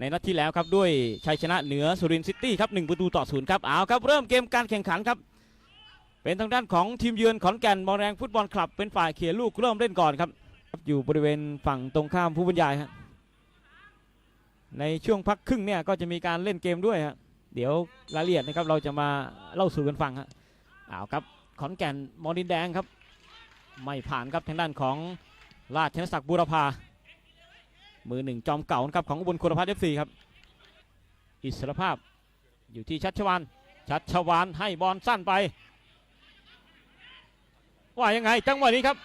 ในนัดที่แล้วครับด้วยชัยชนะเหนือสุรินทร์ซิตี้ครับหนึ่งประตูต่อศูนย์ครับเอาครับเริ่มเกมการแข่งขันครับ เป็นทางด้านของทีมเยือนขอนแก่นมอแรงฟุตบอลคลับ เป็นฝ่ายเขียลูกเริ่มเล่นก่อนครับ อยู่บริเวณฝั่งตรงข้ามผู้บรรยายครับในช่วงพักครึ่งเนี่ยก็จะมีการเล่นเกมด้วยฮะเดี๋ยวรายละเอียดนะครับเราจะมาเล่าสู่กันฟังฮะเอาครับขอนแก่นมอดินแดงครับ ไม่ผ่านครับทางด้านของราชชนศักดิ์บูรพา มือหนึ่งจอมเก่านะครับของอุบลคุณพัฒน์เอฟซีครับ อิสรภาพอยู่ที่ชัชวานชัชวานให้บอลสั้นไป ว่ายังไงจังหวะนี้ครับ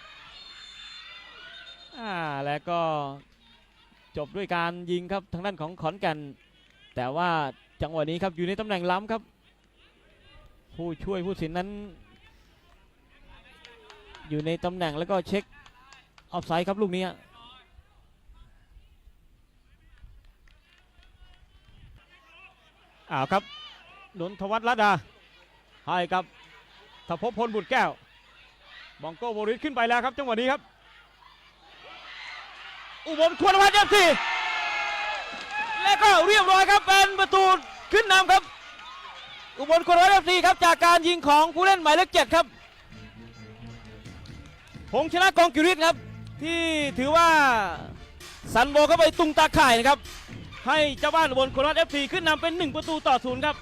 อ่าแล้วก็จบด้วยการยิงครับทางด้านของขอนแก่น แต่ว่าจังหวะนี้ครับอยู่ในตำแหน่งล้ำครับ ผู้ช่วยผู้สินนั้น อยู่ในตำแหน่งแล้วก็เช็คออฟไซด์ครับลูกนี้ อ้าวครับนนทวัฒน์รัตดาให้กับทพพลบุตรแก้วบองโก้โบริสขึ้นไปแล้วครับจังหวะนี้ครับ อุบลควรวัฒน์เอฟซีและก็เรียบร้อยครับเป็นประตูขึ้นนำครับ อุบลควรวัฒน์เอฟซีครับจากการยิงของผู้เล่นหมายเลขเจ็ดครับพงชนะกองกิริตครับ ที่ถือว่าสันโบเข้าไปตุงตาข่ายนะครับ ให้เจ้าบ้านอุบลโคราชเอฟซีขึ้นนำเป็น 1 ประตูต่อศูนย์ครับ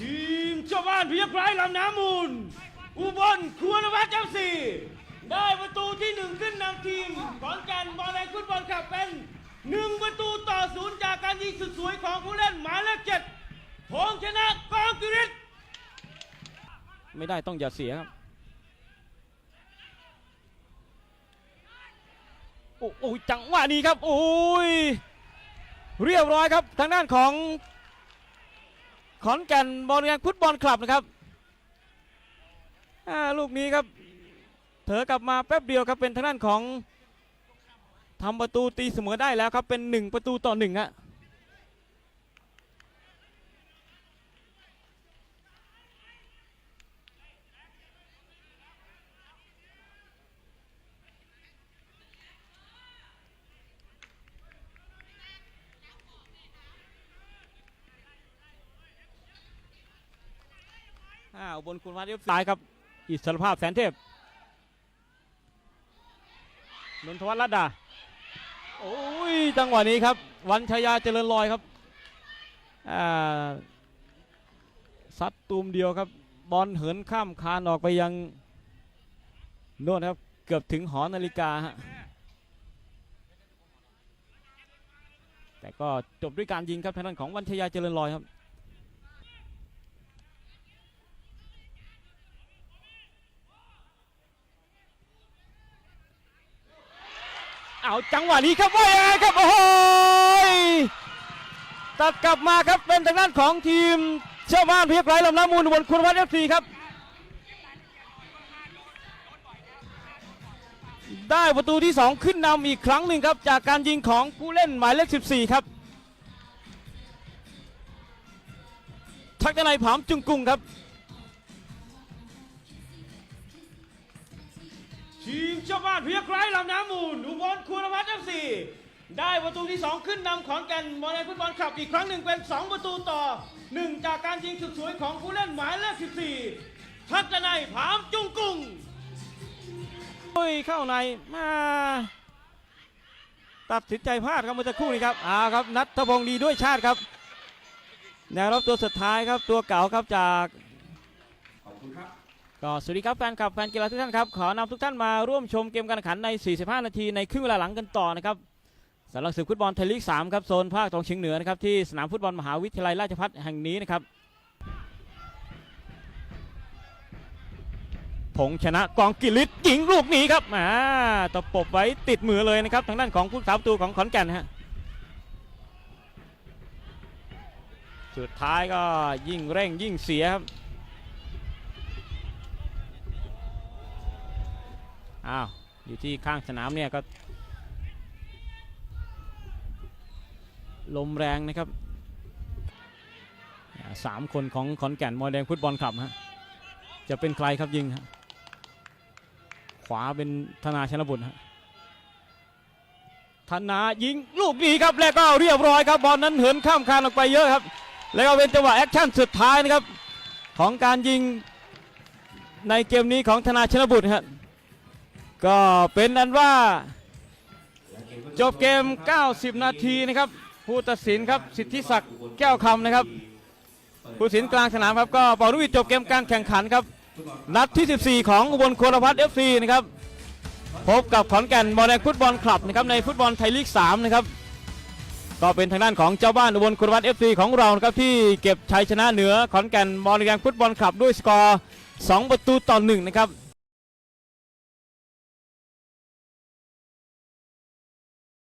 ทีมเจ้าบ้านพยัคฆ์ร้ายลำน้ำมูล อุบลควรวัฒน์เอฟซีได้ประตูที่หนึ่งขึ้นนำทีมขอนแก่นบอลแรงฟุตบอลขับเป็นหนึ่งประตูต่อศูนย์จากการยิงสุดสวยของผู้เล่นหมายเลขเจ็ดพงชนะกองกิริต ไม่ได้ต้องอย่าเสียครับ โอ้โอ้ยจังหวะนี้ครับโอ้ยเรียบร้อยครับทางด้านของขอนแก่นบอลแรงฟุตบอลคลับนะครับลูกนี้ครับ เถอกลับมาแป๊บเดียวครับเป็นทางด้านของทำประตูตีเสมอได้แล้วครับเป็นหนึ่งประตูต่อหนึ่งฮะ อ่าอุบลคุณวัฒน์เอฟซ้ายครับ อิสรภาพแสนเทพนนทวัฒน์รัตดา โอ้ย จังหวะนี้ครับ วันชายาเจริญลอยครับอ่าซัดตูมเดียวครับ บอลเหินข้ามคานออกไปยังโน่นครับ เกือบถึงหอนาฬิกาฮะแต่ก็จบด้วยการยิงครับทางด้านของวันชยาเจริญลอยครับ เอาจังหวะนี้ครับว่ายังไงครับโอ้ยตัดกลับมาครับเป็นทางด้านของทีมเชื่อบ้านเพียกไรลำน้ำมูลอุบนคุณวัฒน์เอฟซีครับ ได้ประตูที่ 2 ขึ้นนำอีกครั้งหนึ่งครับ จากการยิงของผู้เล่นหมายเลข 14 ครับทักษะในยผามจุงกุงครับ ทีมเจ้าบ้านเพียกไร้ลำน้ำมูล 4 ได้ประตูที่ 2 ขึ้นนำของแกนบอลเลยฟุตบอลคลับอีกครั้งหนึ่งเป็น 2 ประตูต่อ 1 จากการยิงสุดสวยของผู้เล่นหมายเลข 14 ทัศนัยผามจุงกุ้งโอ้ยเข้าในมาตัดสินใจพลาดครับเมื่อสักครู่นี้ครับอ้าครับนัทพงศ์ดีด้วยชาติครับแนวรับตัวสุดท้ายครับตัวเก่าครับจากขอบคุณครับ ก็สวัสดีครับแฟนคลับแฟนกีฬาทุกท่านครับขอนำทุกท่านมาร่วมชมเกมการแข่งขันใน 45 นาทีในครึ่งเวลาหลังกันต่อนะครับสำหรับศึกฟุตบอลไทยลีก 3 ครับโซนภาคตะวันเฉียงเหนือนะครับที่สนามฟุตบอลมหาวิทยาลัยราชภัฏแห่งนี้นะครับผงชนะกองกิริตยิงลูกนี้ครับอ่าตะปบไว้ติดมือเลยนะครับทางด้านของผู้สาประตูของขอนแก่นฮะสุดท้ายก็ยิ่งเร่งยิ่งเสียครับ อ้าวอยู่ที่ข้างสนามเนี่ยก็ ลมแรงนะครับสามคนของขอนแก่นมอแดงฟุตบอลคลับฮะจะเป็นใครครับยิงฮะขวาเป็นธนาชนบุตรฮะธนายิงลูกนี้ครับแล้วก็เรียบร้อยครับบอลนั้นเหินข้ามคานออกไปเยอะครับ แล้วก็เป็นจังหวะแอคชั่นสุดท้ายนะครับของการยิงในเกมนี้ของธนาชนบุตรครับ ก็เป็นอันว่า จบเกม 90 นาทีนะครับ ผู้ตัดสินครับสิทธิศักดิ์แก้วคำนะครับ ผู้ตัดสินกลางสนามครับก็เป่าลูกหวีดจบเกมการแข่งขันครับ นัดที่ 14 ของอุบลโคราพัฒน์เอฟซีนะครับพบกับขอนแก่นบอลแดงฟุตบอลคลับนะครับในฟุตบอลไทยลีก 3 นะครับ ก็เป็นทางด้านของเจ้าบ้านอุบลโคราพัฒน์เอฟซีของเรานะครับที่เก็บชัยชนะเหนือขอนแก่นบอลแดงฟุตบอลคลับด้วยสกอร์ 2 ประตูต่อ1นะครับ